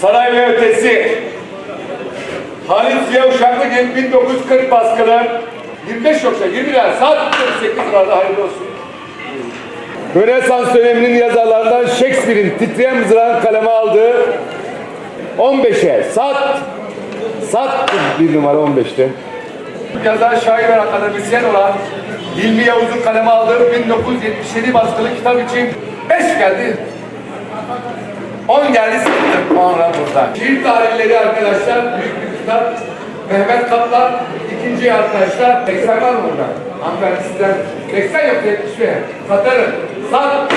Saray ve Ötesi Halit Ziya Uşaklıgil 1940 baskılı 25 yoksa 20 lira saat 8 lirada hayırlı olsun. Rönesans döneminin yazarlarından Shakespeare'in titreyen mızrağın kaleme aldığı 15'e sat sat bir numara 15'te. Yazar, şair ve akademisyen olan Hilmi Yavuz'un kaleme aldığı 1977 baskılı kitap için 5 geldi. 10 geldi. 10 lira burada. Şiir tarihleri arkadaşlar büyük bir kitap. Mehmet Kaplan ikinci arkadaşlar 80 var burada? Hanımefendi sizden 80 yok 70 mi? Satarım. Sat.